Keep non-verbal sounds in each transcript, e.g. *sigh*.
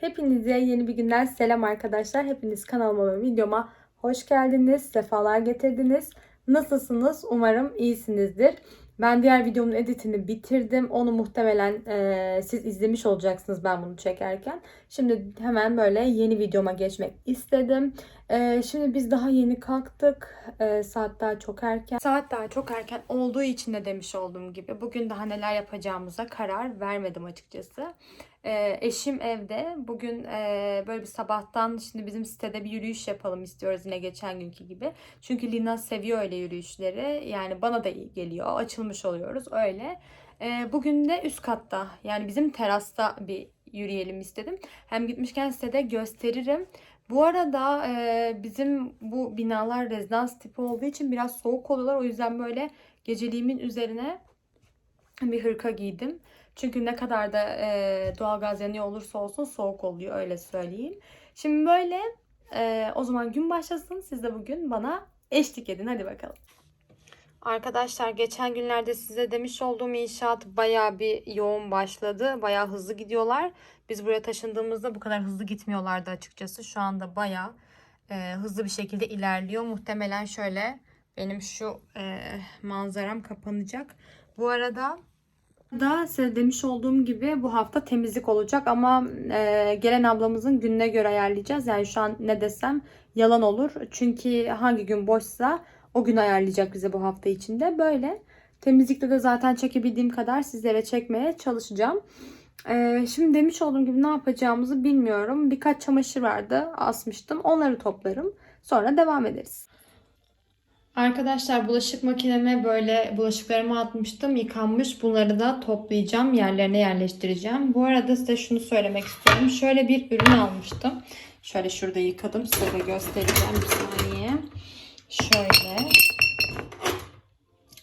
Hepinize yeni bir günden selam arkadaşlar. Hepiniz kanalıma ve videoma hoş geldiniz. Sefalar getirdiniz. Nasılsınız? Umarım iyisinizdir. Ben diğer videomun editini bitirdim. Onu muhtemelen e, siz izlemiş olacaksınız ben bunu çekerken. Şimdi hemen böyle yeni videoma geçmek istedim. E, şimdi biz daha yeni kalktık. E, saat daha çok erken. Saat daha çok erken olduğu için de demiş olduğum gibi bugün daha neler yapacağımıza karar vermedim açıkçası. Ee, eşim evde. Bugün e, böyle bir sabahtan şimdi bizim sitede bir yürüyüş yapalım istiyoruz yine geçen günkü gibi. Çünkü Lina seviyor öyle yürüyüşleri. Yani bana da iyi geliyor. Açılmış oluyoruz öyle. Ee, bugün de üst katta yani bizim terasta bir yürüyelim istedim. Hem gitmişken sitede gösteririm. Bu arada e, bizim bu binalar rezidans tipi olduğu için biraz soğuk oluyorlar. O yüzden böyle geceliğimin üzerine bir hırka giydim. Çünkü ne kadar da e, doğalgaz yanıyor olursa olsun soğuk oluyor öyle söyleyeyim. Şimdi böyle e, o zaman gün başlasın. Siz de bugün bana eşlik edin. Hadi bakalım. Arkadaşlar geçen günlerde size demiş olduğum inşaat baya bir yoğun başladı. Baya hızlı gidiyorlar. Biz buraya taşındığımızda bu kadar hızlı gitmiyorlardı açıkçası. Şu anda baya e, hızlı bir şekilde ilerliyor. Muhtemelen şöyle benim şu e, manzaram kapanacak. Bu arada da size demiş olduğum gibi bu hafta temizlik olacak ama e, gelen ablamızın gününe göre ayarlayacağız. Yani şu an ne desem yalan olur. Çünkü hangi gün boşsa o gün ayarlayacak bize bu hafta içinde. Böyle temizlikte de zaten çekebildiğim kadar sizlere çekmeye çalışacağım. E, şimdi demiş olduğum gibi ne yapacağımızı bilmiyorum. Birkaç çamaşır vardı asmıştım. Onları toplarım. Sonra devam ederiz. Arkadaşlar bulaşık makineme böyle bulaşıklarımı atmıştım. Yıkanmış. Bunları da toplayacağım. Yerlerine yerleştireceğim. Bu arada size şunu söylemek istiyorum. Şöyle bir ürün almıştım. Şöyle şurada yıkadım. Size de göstereceğim bir saniye. Şöyle.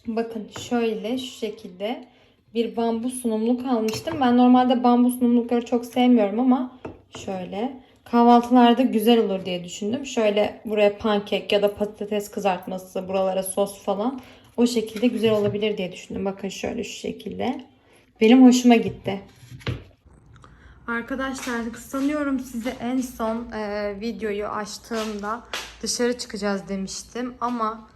Bakın şöyle şu şekilde bir bambu sunumluk almıştım. Ben normalde bambu sunumlukları çok sevmiyorum ama şöyle kahvaltılarda güzel olur diye düşündüm. Şöyle buraya pankek ya da patates kızartması, buralara sos falan o şekilde güzel olabilir diye düşündüm. Bakın şöyle şu şekilde. Benim hoşuma gitti. Arkadaşlar sanıyorum size en son e, videoyu açtığımda dışarı çıkacağız demiştim ama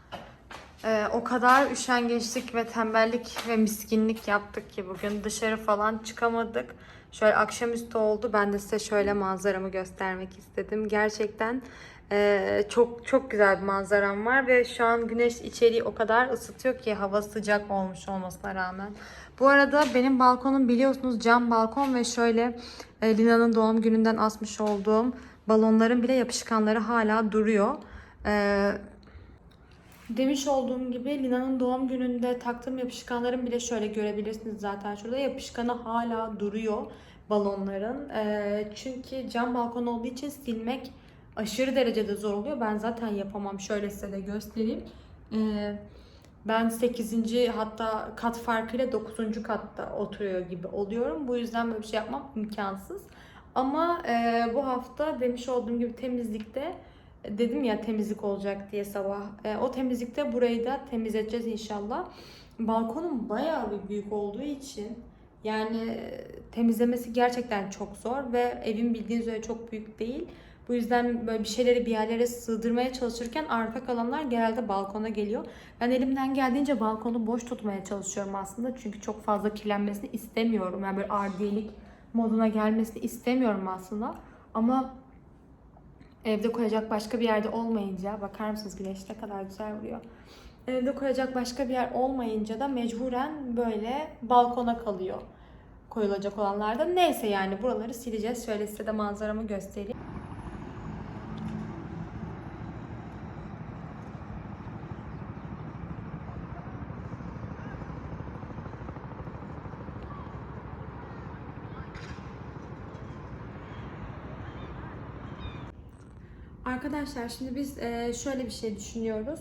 e, o kadar üşengeçlik ve tembellik ve miskinlik yaptık ki bugün dışarı falan çıkamadık. Şöyle akşamüstü oldu. Ben de size şöyle manzaramı göstermek istedim. Gerçekten e, çok çok güzel bir manzaram var ve şu an güneş içeriği o kadar ısıtıyor ki hava sıcak olmuş olmasına rağmen. Bu arada benim balkonum biliyorsunuz cam balkon ve şöyle e, Lina'nın doğum gününden asmış olduğum balonların bile yapışkanları hala duruyor. E, Demiş olduğum gibi Lina'nın doğum gününde taktığım yapışkanların bile şöyle görebilirsiniz zaten şurada yapışkanı hala duruyor balonların. Ee, çünkü cam balkon olduğu için silmek aşırı derecede zor oluyor. Ben zaten yapamam. Şöyle size de göstereyim. Ee, ben 8. hatta kat farkıyla 9. katta oturuyor gibi oluyorum. Bu yüzden böyle bir şey yapmam imkansız. Ama e, bu hafta demiş olduğum gibi temizlikte dedim ya temizlik olacak diye sabah. E, o temizlikte burayı da temizleyeceğiz inşallah. Balkonum bayağı bir büyük olduğu için yani e, temizlemesi gerçekten çok zor ve evim bildiğiniz üzere çok büyük değil. Bu yüzden böyle bir şeyleri bir yerlere sığdırmaya çalışırken arta kalanlar genelde balkona geliyor. Ben elimden geldiğince balkonu boş tutmaya çalışıyorum aslında. Çünkü çok fazla kirlenmesini istemiyorum. Yani böyle ardiyelik moduna gelmesini istemiyorum aslında. Ama Evde koyacak başka bir yerde olmayınca bakar mısınız güneş ne kadar güzel vuruyor. Evde koyacak başka bir yer olmayınca da mecburen böyle balkona kalıyor koyulacak olanlarda. Neyse yani buraları sileceğiz. Şöyle size de manzaramı göstereyim. Arkadaşlar şimdi biz e, şöyle bir şey düşünüyoruz.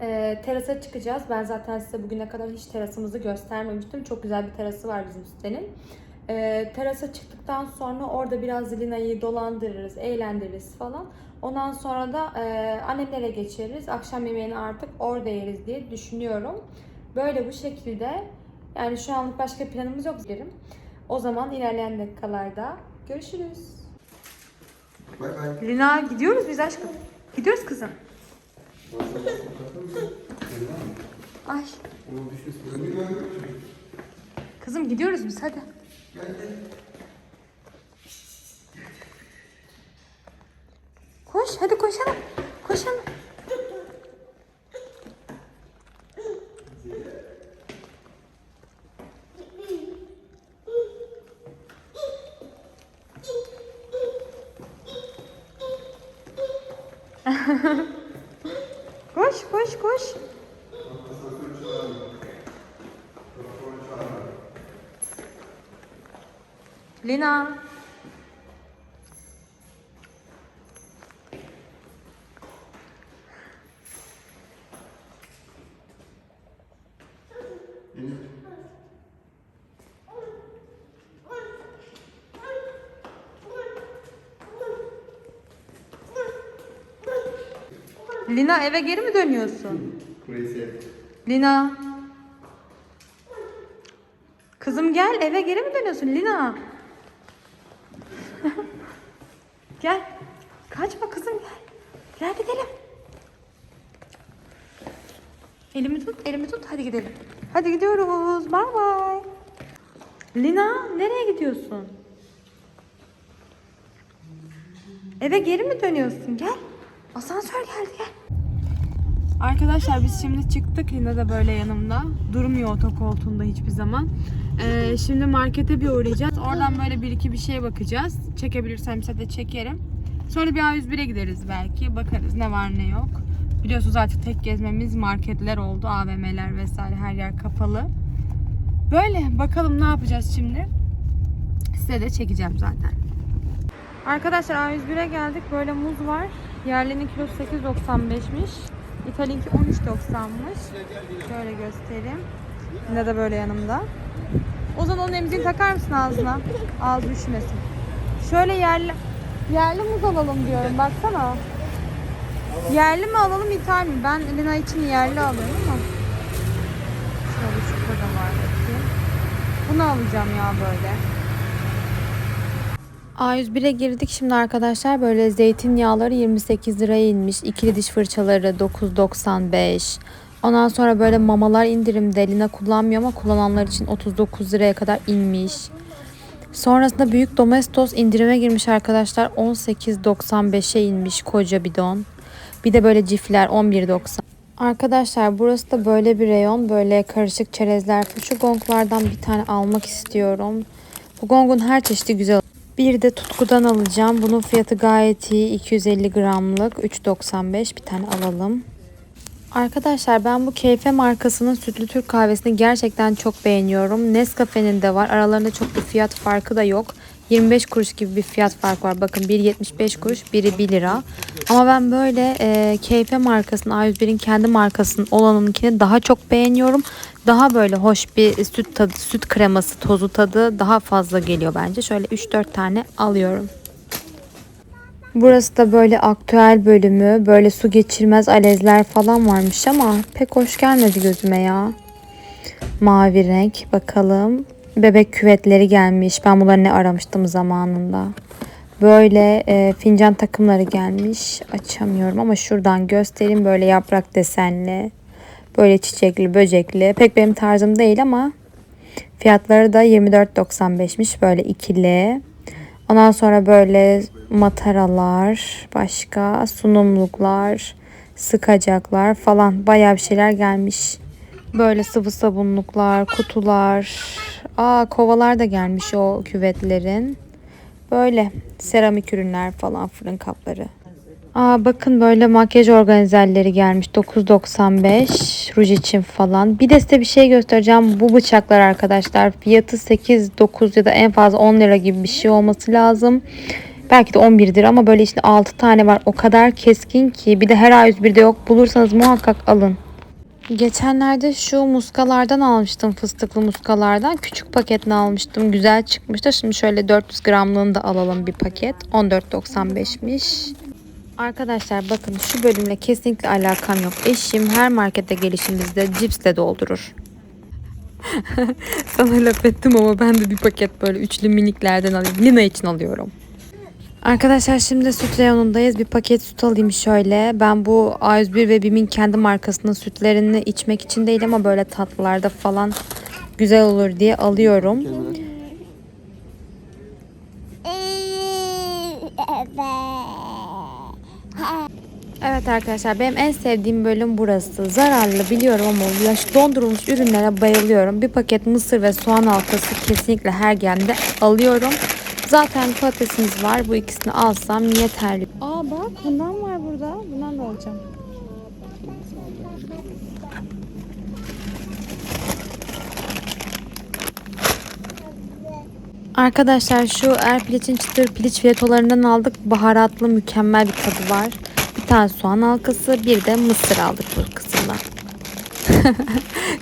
E, terasa çıkacağız. Ben zaten size bugüne kadar hiç terasımızı göstermemiştim. Çok güzel bir terası var bizim sitenin. E, terasa çıktıktan sonra orada biraz Lina'yı dolandırırız, eğlendiririz falan. Ondan sonra da annemlere geçeriz. Akşam yemeğini artık orada yeriz diye düşünüyorum. Böyle bu şekilde. Yani şu anlık başka planımız yok. O zaman ilerleyen dakikalarda Görüşürüz. Bay bay. Lina gidiyoruz biz aşkım. Gidiyoruz kızım. Ay kızım gidiyoruz biz hadi. Koş hadi koşalım. Koşalım. Koş koş koş. Lina. Lina eve geri mi dönüyorsun? Lina. Kızım gel eve geri mi dönüyorsun Lina? *laughs* gel. Kaçma kızım gel. Gel gidelim. Elimi tut, elimi tut. Hadi gidelim. Hadi gidiyoruz. Bay bay. Lina nereye gidiyorsun? Eve geri mi dönüyorsun? Gel. Asansör geldi gel. Arkadaşlar biz şimdi çıktık. Lina da böyle yanımda. Durmuyor otokoltuğunda hiçbir zaman. Ee, şimdi markete bir uğrayacağız. Oradan böyle bir iki bir şeye bakacağız. Çekebilirsem size de çekerim. Sonra bir A101'e gideriz belki. Bakarız ne var ne yok. Biliyorsunuz artık tek gezmemiz marketler oldu. AVM'ler vesaire her yer kapalı. Böyle bakalım ne yapacağız şimdi. Size de çekeceğim zaten. Arkadaşlar A101'e geldik. Böyle muz var. Yerlinin kilosu 8.95'miş. İtalya'nınki 13.90'mış. Şöyle göstereyim. Yine de böyle yanımda. O zaman onun emziğini takar mısın ağzına? Ağzı üşümesin. Şöyle yerli yerli muz alalım diyorum. Baksana. Yerli mi alalım ithal mi? Ben Lina için yerli alıyorum ama. Şöyle şurada da var. Bunu alacağım ya böyle. A101'e girdik şimdi arkadaşlar. Böyle zeytinyağları 28 liraya inmiş. İkili diş fırçaları 9.95. Ondan sonra böyle mamalar indirimde. Lina kullanmıyor ama kullananlar için 39 liraya kadar inmiş. Sonrasında büyük domestos indirime girmiş arkadaşlar. 18.95'e inmiş koca bidon. Bir de böyle cifler 11.90. Arkadaşlar burası da böyle bir reyon. Böyle karışık çerezler. Şu gonglardan bir tane almak istiyorum. Bu gongun her çeşidi güzel. Bir de tutkudan alacağım. Bunun fiyatı gayet iyi. 250 gramlık. 3.95 bir tane alalım. Arkadaşlar ben bu Keyfe markasının sütlü Türk kahvesini gerçekten çok beğeniyorum. Nescafe'nin de var. Aralarında çok bir fiyat farkı da yok. 25 kuruş gibi bir fiyat farkı var. Bakın biri 75 kuruş, biri 1 lira. Ama ben böyle e, Keyfe markasının A101'in kendi markasının olanınkini daha çok beğeniyorum. Daha böyle hoş bir süt tadı, süt kreması, tozu tadı daha fazla geliyor bence. Şöyle 3-4 tane alıyorum. Burası da böyle aktüel bölümü. Böyle su geçirmez alezler falan varmış ama pek hoş gelmedi gözüme ya. Mavi renk bakalım. Bebek küvetleri gelmiş. Ben bunları ne aramıştım zamanında. Böyle e, fincan takımları gelmiş. Açamıyorum ama şuradan göstereyim. Böyle yaprak desenli. Böyle çiçekli, böcekli. Pek benim tarzım değil ama fiyatları da 24.95'miş. Böyle ikili. Ondan sonra böyle mataralar, başka sunumluklar, sıkacaklar falan bayağı bir şeyler gelmiş. Böyle sıvı sabunluklar, kutular, aa kovalar da gelmiş o küvetlerin. Böyle seramik ürünler falan, fırın kapları. Aa bakın böyle makyaj organizerleri gelmiş 9.95 ruj için falan. Bir de size bir şey göstereceğim. Bu bıçaklar arkadaşlar fiyatı 8 9 ya da en fazla 10 lira gibi bir şey olması lazım. Belki de 11'dir ama böyle işte 6 tane var. O kadar keskin ki bir de her A101'de yok. Bulursanız muhakkak alın. Geçenlerde şu muskalardan almıştım fıstıklı muskalardan. Küçük paketini almıştım. Güzel çıkmıştı. Şimdi şöyle 400 gramlığını da alalım bir paket. 14.95'miş. Arkadaşlar bakın şu bölümle kesinlikle alakam yok. Eşim her markete gelişimizde cipsle doldurur. *laughs* Sana laf ettim ama ben de bir paket böyle üçlü miniklerden alayım. Lina için alıyorum. Arkadaşlar şimdi süt reyonundayız. Bir paket süt alayım şöyle. Ben bu A101 ve BİM'in kendi markasının sütlerini içmek için değil ama böyle tatlılarda falan güzel olur diye alıyorum. Evet arkadaşlar benim en sevdiğim bölüm burası. Zararlı biliyorum ama ya şu dondurulmuş ürünlere bayılıyorum. Bir paket mısır ve soğan halkası kesinlikle her geldiğinde alıyorum. Zaten patatesimiz var. Bu ikisini alsam yeterli. Aa bak bundan var burada. Bundan da alacağım. Arkadaşlar şu Erpiliç'in çıtır piliç fiyatolarından aldık. Baharatlı mükemmel bir tadı var. Bir tane soğan halkası bir de mısır aldık bu kısımdan. *laughs*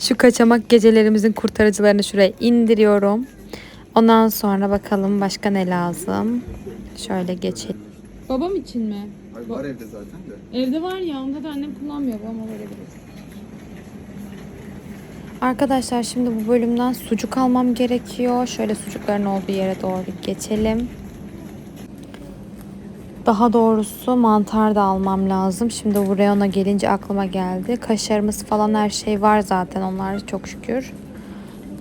şu kaçamak gecelerimizin kurtarıcılarını şuraya indiriyorum. Ondan sonra bakalım başka ne lazım. Şöyle geçelim. Babam için mi? Ay var evde zaten de. Evde var ya onda da annem kullanmıyor babama verebiliriz. Arkadaşlar şimdi bu bölümden sucuk almam gerekiyor. Şöyle sucukların olduğu yere doğru geçelim. Daha doğrusu mantar da almam lazım. Şimdi buraya ona gelince aklıma geldi. Kaşarımız falan her şey var zaten onlar çok şükür.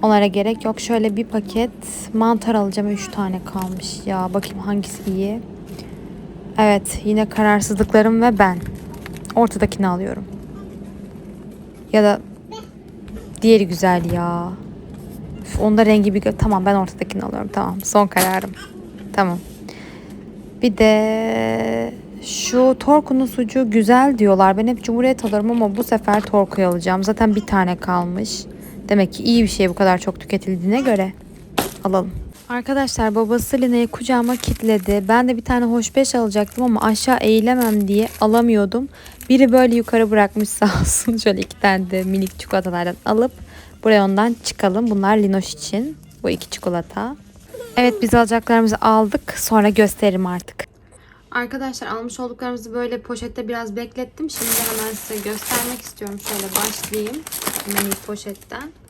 Onlara gerek yok. Şöyle bir paket mantar alacağım. 3 tane kalmış ya. Bakayım hangisi iyi. Evet yine kararsızlıklarım ve ben. Ortadakini alıyorum. Ya da Diğeri güzel ya. Onda rengi bir Tamam ben ortadakini alıyorum. Tamam son kararım. Tamam. Bir de şu Torku'nun sucuğu güzel diyorlar. Ben hep Cumhuriyet alırım ama bu sefer Torku'yu alacağım. Zaten bir tane kalmış. Demek ki iyi bir şey bu kadar çok tüketildiğine göre. Alalım. Arkadaşlar babası Lina'yı kucağıma kitledi. Ben de bir tane hoş beş alacaktım ama aşağı eğilemem diye alamıyordum. Biri böyle yukarı bırakmış sağ olsun. *laughs* Şöyle iki tane de minik çikolatalardan alıp buraya ondan çıkalım. Bunlar Linoş için. Bu iki çikolata. Evet biz alacaklarımızı aldık. Sonra gösteririm artık. Arkadaşlar almış olduklarımızı böyle poşette biraz beklettim. Şimdi hemen size göstermek istiyorum. Şöyle başlayayım. Minik poşetten.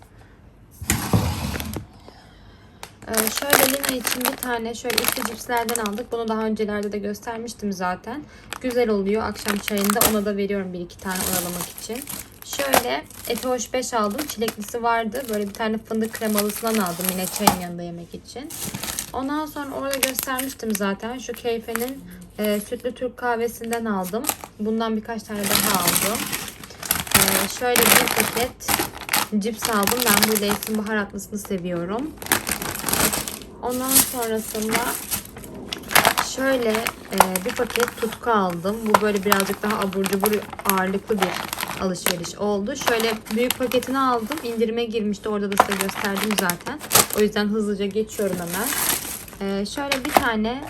Ee, şöyle Lina için bir tane şöyle içli cipslerden aldık. Bunu daha öncelerde de göstermiştim zaten. Güzel oluyor akşam çayında. Ona da veriyorum bir iki tane oyalamak için. Şöyle Efe Hoş 5 aldım. Çileklisi vardı. Böyle bir tane fındık kremalısından aldım yine çayın yanında yemek için. Ondan sonra orada göstermiştim zaten. Şu Keyfe'nin e, sütlü Türk kahvesinden aldım. Bundan birkaç tane daha aldım. Ee, şöyle bir paket cips aldım. Ben bu Lay's'in baharatlısını seviyorum. Ondan sonrasında şöyle e, bir paket tutku aldım. Bu böyle birazcık daha abur cubur ağırlıklı bir alışveriş oldu. Şöyle büyük paketini aldım. İndirime girmişti. Orada da size gösterdim zaten. O yüzden hızlıca geçiyorum hemen. E, şöyle bir tane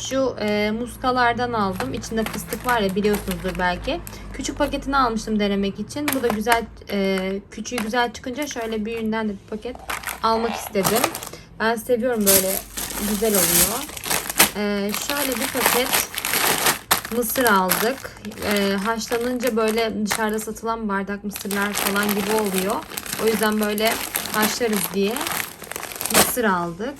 şu e, muskalardan aldım. İçinde fıstık var ya biliyorsunuzdur belki. Küçük paketini almıştım denemek için. Bu da güzel, e, küçüğü güzel çıkınca şöyle büyüğünden de bir paket almak istedim. Ben seviyorum böyle güzel oluyor. Ee, şöyle bir paket mısır aldık. Ee, haşlanınca böyle dışarıda satılan bardak mısırlar falan gibi oluyor. O yüzden böyle haşlarız diye mısır aldık.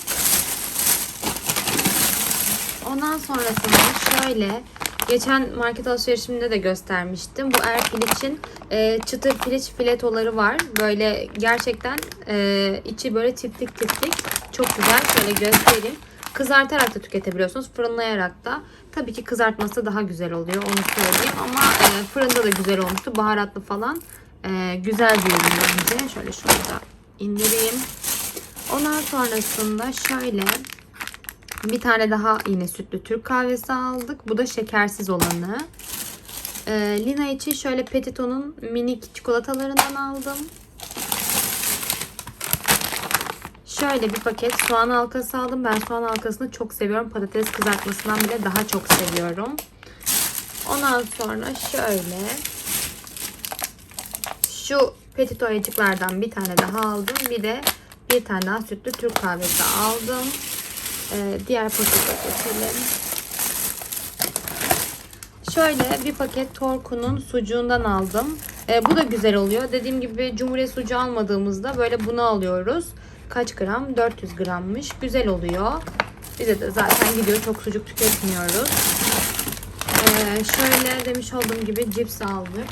Ondan sonrasında şöyle geçen market alışverişimde de göstermiştim. Bu Erpiliç'in e, çıtır piliç filetoları var. Böyle gerçekten e, içi böyle tiptik tiptik. Çok güzel. Şöyle göstereyim. Kızartarak da tüketebiliyorsunuz. Fırınlayarak da. Tabii ki kızartması daha güzel oluyor. Onu söyleyeyim. Ama e, fırında da güzel olmuştu. Baharatlı falan. E, güzel bir ürün bence. Şöyle şunu da indireyim. Ondan sonrasında şöyle bir tane daha yine sütlü Türk kahvesi aldık. Bu da şekersiz olanı. Ee, Lina için şöyle Petito'nun minik çikolatalarından aldım. Şöyle bir paket soğan halkası aldım. Ben soğan halkasını çok seviyorum. Patates kızartmasından bile daha çok seviyorum. Ondan sonra şöyle şu Petito ayıcıklardan bir tane daha aldım. Bir de bir tane daha sütlü Türk kahvesi aldım. Ee, diğer pakete geçelim. Şöyle bir paket Torku'nun sucuğundan aldım. E, bu da güzel oluyor. Dediğim gibi Cumhuriyet sucuğu almadığımızda böyle bunu alıyoruz. Kaç gram? 400 grammış. Güzel oluyor. Bize de zaten gidiyor. Çok sucuk tüketmiyoruz. E, şöyle demiş olduğum gibi cips aldık.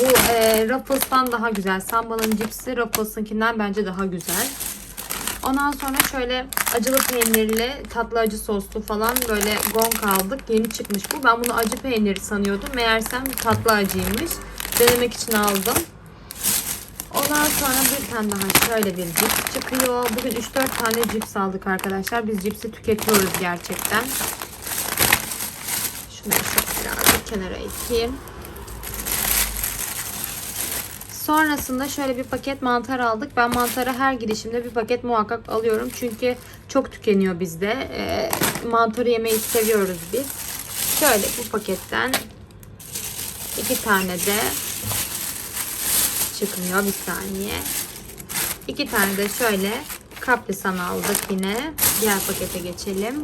Bu e, Ruffles'tan daha güzel. Samba'nın cipsi Ruffles'ınkinden bence daha güzel. Ondan sonra şöyle acılı peynirli, tatlı acı soslu falan böyle gong aldık. Yeni çıkmış bu. Ben bunu acı peyniri sanıyordum. Meğersem tatlı acıymış. Denemek için aldım. Ondan sonra bir tane daha şöyle bir cips çıkıyor. Bugün 3-4 tane cips aldık arkadaşlar. Biz cipsi tüketiyoruz gerçekten. Şunu şöyle birazcık kenara iteyim. Sonrasında şöyle bir paket mantar aldık. Ben mantarı her gidişimde bir paket muhakkak alıyorum. Çünkü çok tükeniyor bizde. E, mantarı yemeyi seviyoruz biz. Şöyle bu paketten iki tane de çıkmıyor bir saniye. İki tane de şöyle kaprisan aldık yine. Diğer pakete geçelim.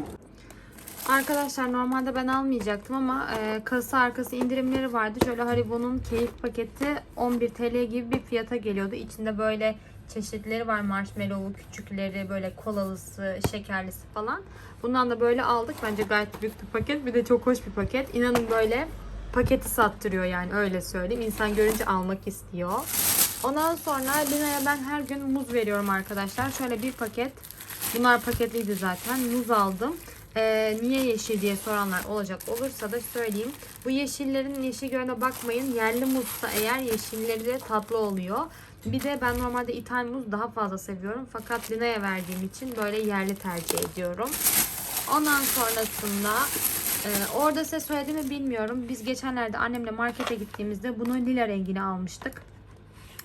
Arkadaşlar normalde ben almayacaktım ama e, kasa arkası indirimleri vardı. Şöyle Haribo'nun keyif paketi 11 TL gibi bir fiyata geliyordu. İçinde böyle çeşitleri var. Marshmallow'u küçükleri, böyle kolalısı, şekerlisi falan. Bundan da böyle aldık. Bence gayet büyük bir paket. Bir de çok hoş bir paket. İnanın böyle paketi sattırıyor yani öyle söyleyeyim. İnsan görünce almak istiyor. Ondan sonra Lina'ya ben her gün muz veriyorum arkadaşlar. Şöyle bir paket. Bunlar paketliydi zaten. Muz aldım. Ee, niye yeşil diye soranlar olacak olursa da söyleyeyim. Bu yeşillerin yeşil görüne bakmayın. Yerli muzsa eğer yeşilleri de tatlı oluyor. Bir de ben normalde ithal muz daha fazla seviyorum. Fakat Lina'ya verdiğim için böyle yerli tercih ediyorum. Ondan sonrasında e, orada size söylediğimi bilmiyorum. Biz geçenlerde annemle markete gittiğimizde bunu lila rengini almıştık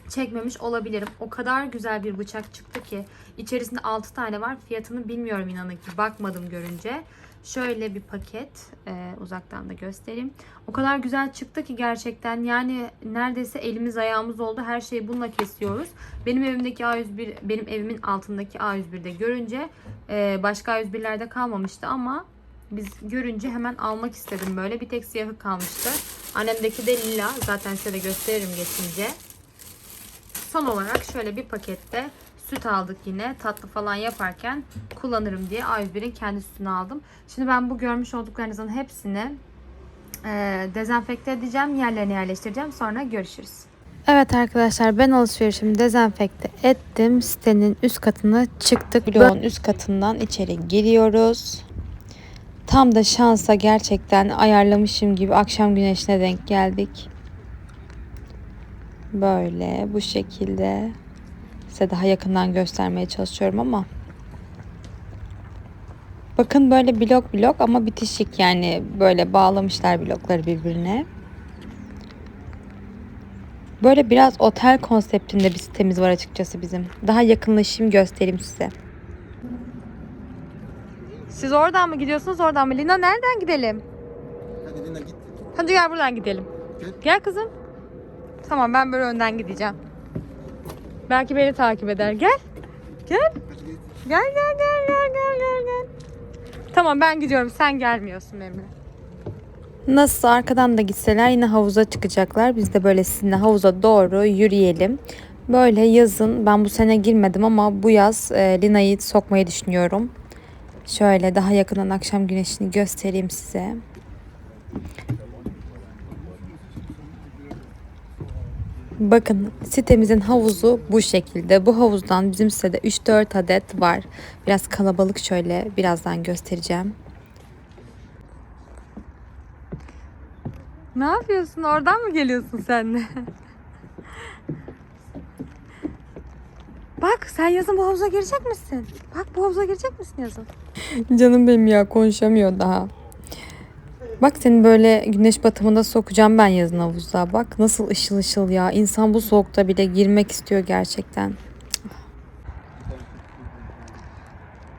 çekmemiş olabilirim. O kadar güzel bir bıçak çıktı ki içerisinde 6 tane var. Fiyatını bilmiyorum inanın ki bakmadım görünce. Şöyle bir paket e, uzaktan da göstereyim. O kadar güzel çıktı ki gerçekten yani neredeyse elimiz ayağımız oldu. Her şeyi bununla kesiyoruz. Benim evimdeki A101 benim evimin altındaki A101'de görünce e, başka A101'lerde kalmamıştı ama biz görünce hemen almak istedim böyle. Bir tek siyahı kalmıştı. Annemdeki de lila. Zaten size de gösteririm geçince. Son olarak şöyle bir pakette süt aldık yine. Tatlı falan yaparken kullanırım diye A101'in kendi sütünü aldım. Şimdi ben bu görmüş olduklarınızın hepsini e, dezenfekte edeceğim. Yerlerine yerleştireceğim. Sonra görüşürüz. Evet arkadaşlar ben alışverişimi dezenfekte ettim. Sitenin üst katına çıktık. Bloğun üst katından içeri giriyoruz. Tam da şansa gerçekten ayarlamışım gibi akşam güneşine denk geldik. Böyle bu şekilde size daha yakından göstermeye çalışıyorum ama bakın böyle blok blok ama bitişik yani böyle bağlamışlar blokları birbirine. Böyle biraz otel konseptinde bir sitemiz var açıkçası bizim. Daha yakınlaşayım göstereyim size. Siz oradan mı gidiyorsunuz oradan mı? Lina nereden gidelim? Hadi Lina git. Hadi gel buradan gidelim. Gel. Gel kızım. Tamam ben böyle önden gideceğim. Belki beni takip eder. Gel. Gel. Gel gel gel gel gel gel gel. Tamam ben gidiyorum. Sen gelmiyorsun benimle. Nasıl arkadan da gitseler yine havuza çıkacaklar. Biz de böyle sizinle havuza doğru yürüyelim. Böyle yazın ben bu sene girmedim ama bu yaz e, Lina'yı sokmayı düşünüyorum. Şöyle daha yakından akşam güneşini göstereyim size. Bakın sitemizin havuzu bu şekilde. Bu havuzdan bizim sitede 3-4 adet var. Biraz kalabalık şöyle birazdan göstereceğim. Ne yapıyorsun? Oradan mı geliyorsun sen de? Bak sen yazın bu havuza girecek misin? Bak bu havuza girecek misin yazın? Canım benim ya konuşamıyor daha. Bak seni böyle güneş batımında sokacağım ben yazın havuza. Bak nasıl ışıl ışıl ya. İnsan bu soğukta bile girmek istiyor gerçekten.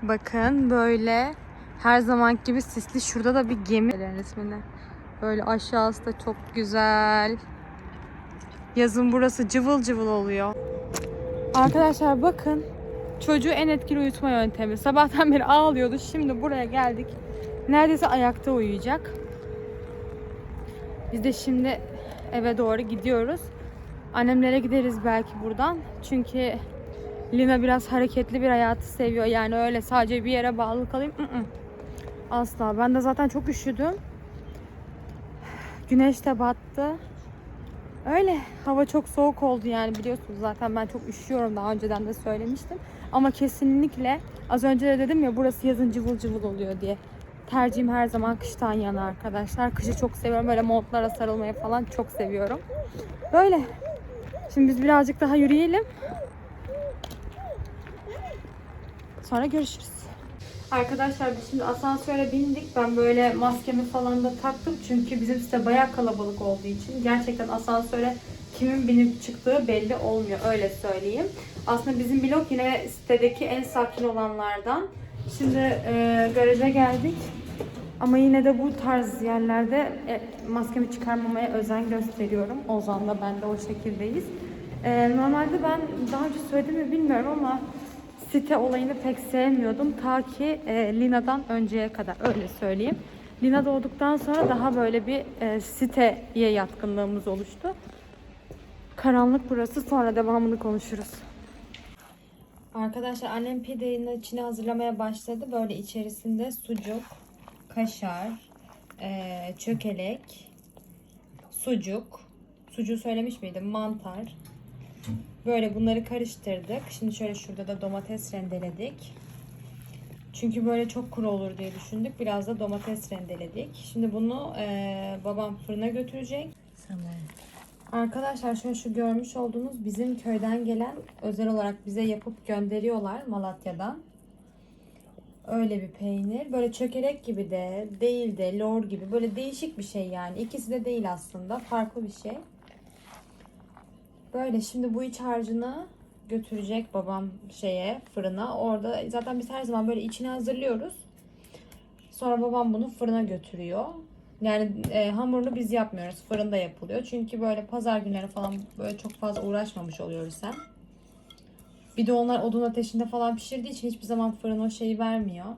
Bakın böyle her zaman gibi sisli. Şurada da bir gemi resmini. Böyle aşağısı da çok güzel. Yazın burası cıvıl cıvıl oluyor. Arkadaşlar bakın. Çocuğu en etkili uyutma yöntemi. Sabahtan beri ağlıyordu. Şimdi buraya geldik. Neredeyse ayakta uyuyacak. Biz de şimdi eve doğru gidiyoruz. Annemlere gideriz belki buradan. Çünkü Lina biraz hareketli bir hayatı seviyor. Yani öyle sadece bir yere bağlı kalayım. ı-ı. Asla. Ben de zaten çok üşüdüm. Güneş de battı. Öyle. Hava çok soğuk oldu yani biliyorsunuz zaten ben çok üşüyorum daha önceden de söylemiştim. Ama kesinlikle az önce de dedim ya burası yazın cıvıl cıvıl oluyor diye. Tercihim her zaman kıştan yana arkadaşlar. Kışı çok seviyorum. Böyle montlara sarılmayı falan çok seviyorum. Böyle. Şimdi biz birazcık daha yürüyelim. Sonra görüşürüz. Arkadaşlar biz şimdi asansöre bindik. Ben böyle maskemi falan da taktım. Çünkü bizim site bayağı kalabalık olduğu için gerçekten asansöre kimin binip çıktığı belli olmuyor. Öyle söyleyeyim. Aslında bizim blok yine sitedeki en sakin olanlardan. Şimdi e, garaja geldik. Ama yine de bu tarz yerlerde e, maskemi çıkarmamaya özen gösteriyorum. Ozan'la ben de o şekildeyiz. E, normalde ben daha önce söyledim mi bilmiyorum ama site olayını pek sevmiyordum. Ta ki e, Lina'dan önceye kadar öyle söyleyeyim. Lina doğduktan sonra daha böyle bir e, siteye yatkınlığımız oluştu. Karanlık burası sonra devamını konuşuruz. Arkadaşlar annem pidenin içine hazırlamaya başladı. Böyle içerisinde sucuk, kaşar, eee, çökelek, sucuk, sucuğu söylemiş miydim? Mantar. Böyle bunları karıştırdık. Şimdi şöyle şurada da domates rendeledik. Çünkü böyle çok kuru olur diye düşündük. Biraz da domates rendeledik. Şimdi bunu eee, babam fırına götürecek. Arkadaşlar şöyle şu görmüş olduğunuz bizim köyden gelen özel olarak bize yapıp gönderiyorlar Malatya'dan. Öyle bir peynir. Böyle çökelek gibi de değil de lor gibi böyle değişik bir şey yani. İkisi de değil aslında. Farklı bir şey. Böyle şimdi bu iç harcını götürecek babam şeye fırına. Orada zaten biz her zaman böyle içini hazırlıyoruz. Sonra babam bunu fırına götürüyor. Yani e, hamurunu biz yapmıyoruz. Fırında yapılıyor. Çünkü böyle pazar günleri falan böyle çok fazla uğraşmamış oluyoruz hem. Bir de onlar odun ateşinde falan pişirdiği için hiçbir zaman fırın o şeyi vermiyor.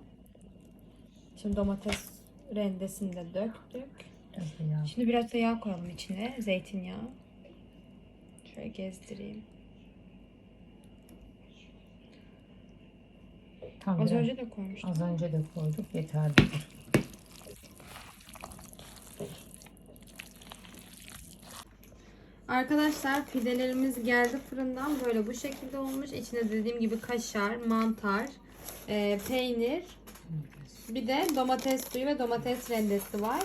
Şimdi domates rendesini de döktük. Şimdi biraz da yağ koyalım içine. Zeytinyağı. Şöyle gezdireyim. Tamam. Az önce de koymuştum. Az önce de koyduk yeterlidir. Arkadaşlar pidelerimiz geldi fırından. Böyle bu şekilde olmuş. İçinde dediğim gibi kaşar, mantar, e, peynir, bir de domates suyu ve domates rendesi var.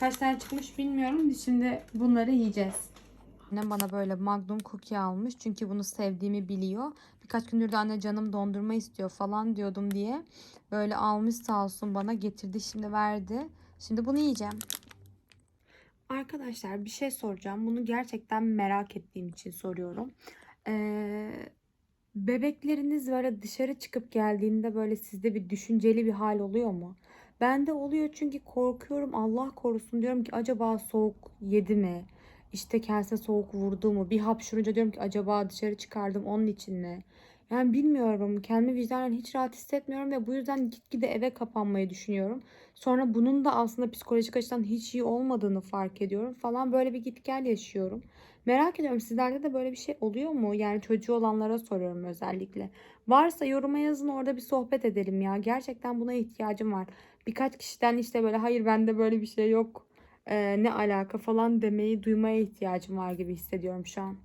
Kaç tane çıkmış bilmiyorum. Şimdi bunları yiyeceğiz. Annem bana böyle magnum cookie almış. Çünkü bunu sevdiğimi biliyor. Birkaç gündür de anne canım dondurma istiyor falan diyordum diye. Böyle almış sağ olsun bana getirdi şimdi verdi. Şimdi bunu yiyeceğim. Arkadaşlar bir şey soracağım. Bunu gerçekten merak ettiğim için soruyorum. Ee, bebekleriniz böyle dışarı çıkıp geldiğinde böyle sizde bir düşünceli bir hal oluyor mu? Bende oluyor çünkü korkuyorum Allah korusun diyorum ki acaba soğuk yedi mi? İşte kendisine soğuk vurdu mu? Bir hapşurunca diyorum ki acaba dışarı çıkardım onun için mi? Yani bilmiyorum. Kendimi vicdanen hiç rahat hissetmiyorum ve bu yüzden gitgide eve kapanmayı düşünüyorum. Sonra bunun da aslında psikolojik açıdan hiç iyi olmadığını fark ediyorum falan. Böyle bir git gel yaşıyorum. Merak ediyorum sizlerde de böyle bir şey oluyor mu? Yani çocuğu olanlara soruyorum özellikle. Varsa yoruma yazın orada bir sohbet edelim ya. Gerçekten buna ihtiyacım var. Birkaç kişiden işte böyle hayır bende böyle bir şey yok. Ee, ne alaka falan demeyi duymaya ihtiyacım var gibi hissediyorum şu an.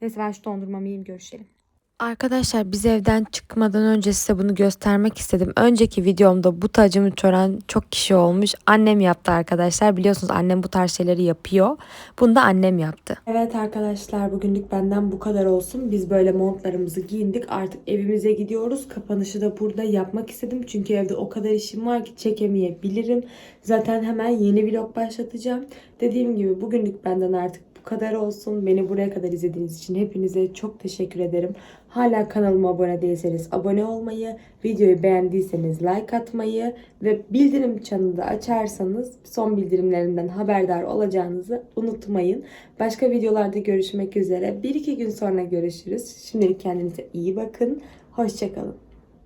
Neyse ben şu dondurmamı yiyeyim görüşelim. Arkadaşlar biz evden çıkmadan önce size bunu göstermek istedim. Önceki videomda bu tacımı tören çok kişi olmuş. Annem yaptı arkadaşlar. Biliyorsunuz annem bu tarz şeyleri yapıyor. Bunu da annem yaptı. Evet arkadaşlar bugünlük benden bu kadar olsun. Biz böyle montlarımızı giyindik. Artık evimize gidiyoruz. Kapanışı da burada yapmak istedim. Çünkü evde o kadar işim var ki çekemeyebilirim. Zaten hemen yeni vlog başlatacağım. Dediğim gibi bugünlük benden artık kadar olsun. Beni buraya kadar izlediğiniz için hepinize çok teşekkür ederim. Hala kanalıma abone değilseniz abone olmayı, videoyu beğendiyseniz like atmayı ve bildirim çanını da açarsanız son bildirimlerimden haberdar olacağınızı unutmayın. Başka videolarda görüşmek üzere. Bir iki gün sonra görüşürüz. Şimdilik kendinize iyi bakın. Hoşçakalın.